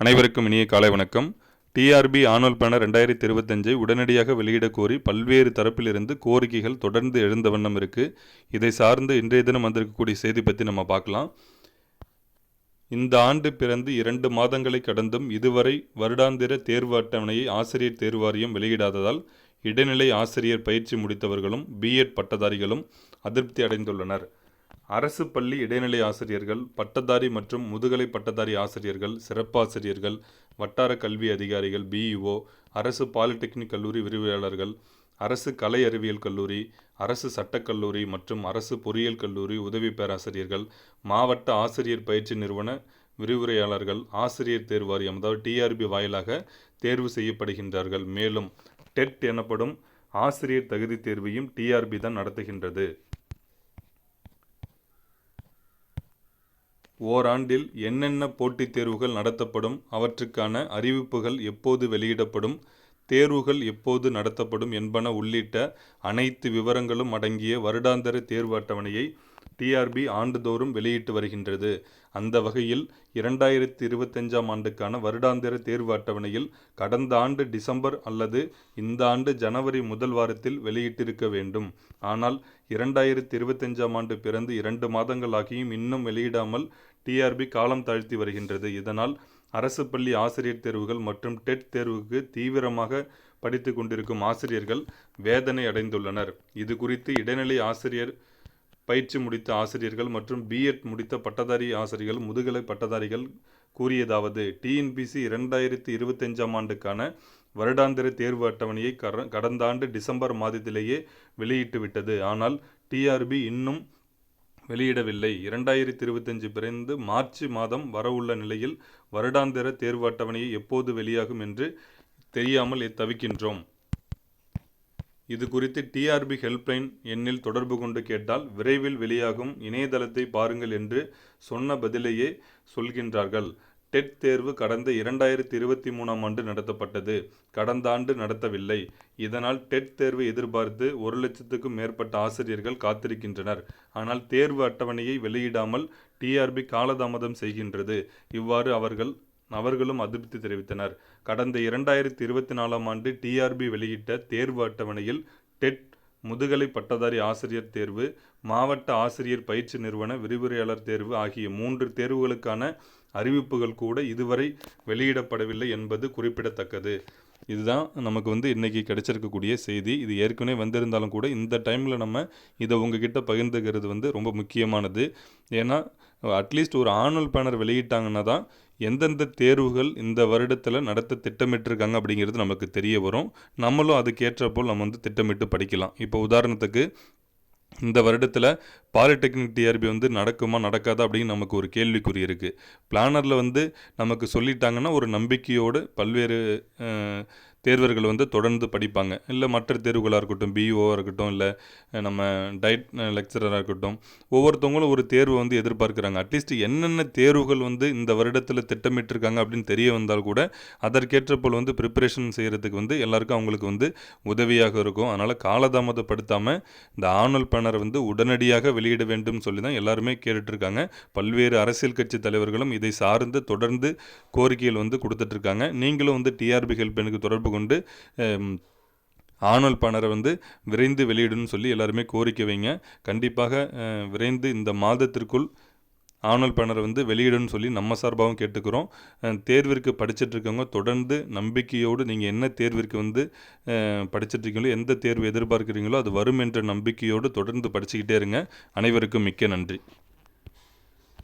அனைவருக்கும் இனிய காலை வணக்கம். டிஆர்பி ஆனுவல் பேனர் ரெண்டாயிரத்தி இருபத்தஞ்சை உடனடியாக வெளியிட கோரி பல்வேறு தரப்பிலிருந்து கோரிக்கைகள் தொடர்ந்து எழுந்த வண்ணம் இருக்குது இதை சார்ந்து இன்றைய தினம் வந்திருக்கக்கூடிய செய்தி பற்றி நம்ம பார்க்கலாம். இந்த ஆண்டு பிறந்து இரண்டு மாதங்களை கடந்தும் இதுவரை வருடாந்திர தேர்வு அட்டவணையை ஆசிரியர் தேர்வாரியம் வெளியிடாததால் இடைநிலை ஆசிரியர் பயிற்சி முடித்தவர்களும் பிஎட் பட்டதாரிகளும் அதிருப்தி அடைந்துள்ளனர். அரசு பள்ளி இடைநிலை ஆசிரியர்கள் பட்டதாரி மற்றும் முதுகலை பட்டதாரி ஆசிரியர்கள் சிறப்பாசிரியர்கள் வட்டார கல்வி அதிகாரிகள் பிஇஓ அரசு பாலிடெக்னிக் கல்லூரி விரிவுரையாளர்கள் அரசு கலை அறிவியல் கல்லூரி அரசு சட்டக்கல்லூரி மற்றும் அரசு பொறியியல் கல்லூரி உதவி பேராசிரியர்கள் மாவட்ட ஆசிரியர் பயிற்சி நிறுவன விரிவுரையாளர்கள் ஆசிரியர் தேர்வாரியம் அதாவது டிஆர்பி வாயிலாக தேர்வு செய்யப்படுகின்றார்கள். மேலும் டெட் எனப்படும் ஆசிரியர் தகுதி தேர்வையும் டிஆர்பி தான் நடத்துகின்றது. ஓராண்டில் என்னென்ன போட்டித் தேர்வுகள் நடத்தப்படும் அவற்றுக்கான அறிவிப்புகள் எப்போது வெளியிடப்படும் தேர்வுகள் எப்போது நடத்தப்படும் என்பன உள்ளிட்ட அனைத்து விவரங்களும் அடங்கிய வருடாந்தர தேர்வு அட்டவணையை டிஆர்பி ஆண்டுதோறும் வெளியிட்டு வருகின்றது. அந்த வகையில் இரண்டாயிரத்தி இருபத்தஞ்சாம் ஆண்டுக்கான வருடாந்திர தேர்வு அட்டவணையில் கடந்த ஆண்டு டிசம்பர் அல்லது இந்த ஆண்டு ஜனவரி முதல் வாரத்தில் வெளியிட்டிருக்க வேண்டும். ஆனால் இரண்டாயிரத்தி இருபத்தஞ்சாம் ஆண்டு பிறந்து இரண்டு மாதங்கள் ஆகியும் இன்னும் வெளியிடாமல் டிஆர்பி காலம் தாழ்த்தி வருகின்றது. இதனால் அரசு பள்ளி ஆசிரியர் தேர்வுகள் மற்றும் டெட் தேர்வுக்கு தீவிரமாக படித்து கொண்டிருக்கும் ஆசிரியர்கள் வேதனை அடைந்துள்ளனர். இது குறித்து இடைநிலை ஆசிரியர் பயிற்சி முடித்த ஆசிரியர்கள் மற்றும் பிஎட் முடித்த பட்டதாரி ஆசிரியர்கள் முதுகலை பட்டதாரிகள் கூறியதாவது டிஎன்பிசி இரண்டாயிரத்தி இருபத்தஞ்சாம் ஆண்டுக்கான வருடாந்திர தேர்வு அட்டவணையை கடந்த ஆண்டு டிசம்பர் மாதத்திலேயே வெளியிட்டு விட்டது. ஆனால் டிஆர்பி இன்னும் வெளியிடவில்லை. இரண்டாயிரத்தி இருபத்தஞ்சு பிறந்து மார்ச் மாதம் வரவுள்ள நிலையில் வருடாந்திர தேர்வு அட்டவணையை எப்போது வெளியாகும் என்று தெரியாமல் தவிக்கின்றோம். இது குறித்து டிஆர்பி ஹெல்ப்லைன் எண்ணில் தொடர்பு கொண்டு கேட்டால் விரைவில் வெளியாகும் இணையதளத்தை பாருங்கள் என்று சொன்ன பதிலையே சொல்கின்றார்கள். டெட் தேர்வு கடந்த இரண்டாயிரத்தி இருபத்தி மூணாம் ஆண்டு நடத்தப்பட்டது. கடந்த ஆண்டு நடத்தவில்லை. இதனால் டெட் தேர்வை எதிர்பார்த்து ஒரு லட்சத்துக்கும் மேற்பட்ட ஆசிரியர்கள் காத்திருக்கின்றனர். ஆனால் தேர்வு அட்டவணையை வெளியிடாமல் டிஆர்பி காலதாமதம் செய்கின்றது. இவ்வாறு அவர்கள் அவர்களும் அதிருப்தி தெரிவித்தனர். கடந்த இரண்டாயிரத்தி இருபத்தி நாலாம் ஆண்டு டிஆர்பி வெளியிட்ட தேர்வு அட்டவணையில் டெட் முதுகலை பட்டதாரி ஆசிரியர் தேர்வு மாவட்ட ஆசிரியர் பயிற்சி நிறுவன விரிவுரையாளர் தேர்வு ஆகிய மூன்று தேர்வுகளுக்கான அறிவிப்புகள் கூட இதுவரை வெளியிடப்படவில்லை என்பது குறிப்பிடத்தக்கது. இதுதான் நமக்கு வந்து இன்றைக்கி கிடைச்சிருக்கக்கூடிய செய்தி. இது ஏற்கனவே வந்திருந்தாலும் கூட இந்த டைமில் நம்ம இதை உங்ககிட்ட பகிர்ந்துக்கிறது வந்து ரொம்ப முக்கியமானது. ஏன்னா அட்லீஸ்ட் ஒரு ஆனுவல் பேனர் வெளியிட்டாங்கன்னா தான் எந்தெந்த தேர்வுகள் இந்த வருடத்தில் நடத்த திட்டமிட்டிருக்காங்க அப்படிங்கிறது நமக்கு தெரிய வரும். நம்மளும் அதுக்கேற்றப்போல் நம்ம வந்து திட்டமிட்டு படிக்கலாம். இப்போ உதாரணத்துக்கு இந்த வருடத்தில் பாலிடெக்னிக் டிஆர்பி வந்து நடக்குமா நடக்காதா அப்படின்னு நமக்கு ஒரு கேள்விக்குறி இருக்குது பிளானரில் வந்து நமக்கு சொல்லிட்டாங்கன்னா ஒரு நம்பிக்கையோடு பல்வேறு தேர்வர்கள் வந்து தொடர்ந்து படிப்பாங்க. இல்லை மற்ற தேர்வுகளாக இருக்கட்டும் பிஇஓவாக இருக்கட்டும் இல்லை நம்ம டயட் லெக்சராக இருக்கட்டும் ஒவ்வொருத்தவங்களும் ஒரு தேர்வு வந்து எதிர்பார்க்குறாங்க. அட்லீஸ்ட் என்னென்ன தேர்வுகள் வந்து இந்த வருடத்தில் திட்டமிட்டிருக்காங்க அப்படின்னு தெரிய வந்தால் கூட அதற்கேற்றப்போல் வந்து ப்ரிப்பரேஷன் செய்கிறதுக்கு வந்து எல்லாருக்கும் அவங்களுக்கு வந்து உதவியாக இருக்கும். அதனால் காலதாமதப்படுத்தாமல் இந்த ஆனுவல் பேனரை வந்து உடனடியாக வெளியிட வேண்டும் சொல்லி தான் எல்லாருமே கேட்டுட்ருக்காங்க. பல்வேறு அரசியல் கட்சி தலைவர்களும் இதை சார்ந்து தொடர்ந்து கோரிக்கைகள் வந்து கொடுத்துட்ருக்காங்க. நீங்களும் வந்து டிஆர்பி ஹெல்ப் தொடர்பு கொண்டு ஆணல் பணரை வந்து விரைந்து வெளியிடணும்னு சொல்லி எல்லாருமே கோரிக்கை வைங்க. கண்டிப்பாக விரைந்து இந்த மாதத்திற்குள் ஆனுவல் பேனரை வந்து வெளியிடணும்னு சொல்லி நம்ம சார்பாகவும் கேட்டுக்கிறோம். தேர்விற்கு படிச்சுட்ருக்கவங்க தொடர்ந்து நம்பிக்கையோடு நீங்கள் என்ன தேர்விற்கு வந்து படிச்சுட்ருக்கீங்களோ எந்த தேர்வு எதிர்பார்க்குறீங்களோ அது வரும் என்ற நம்பிக்கையோடு தொடர்ந்து படிச்சுக்கிட்டே இருங்க. அனைவருக்கும் மிக்க நன்றி.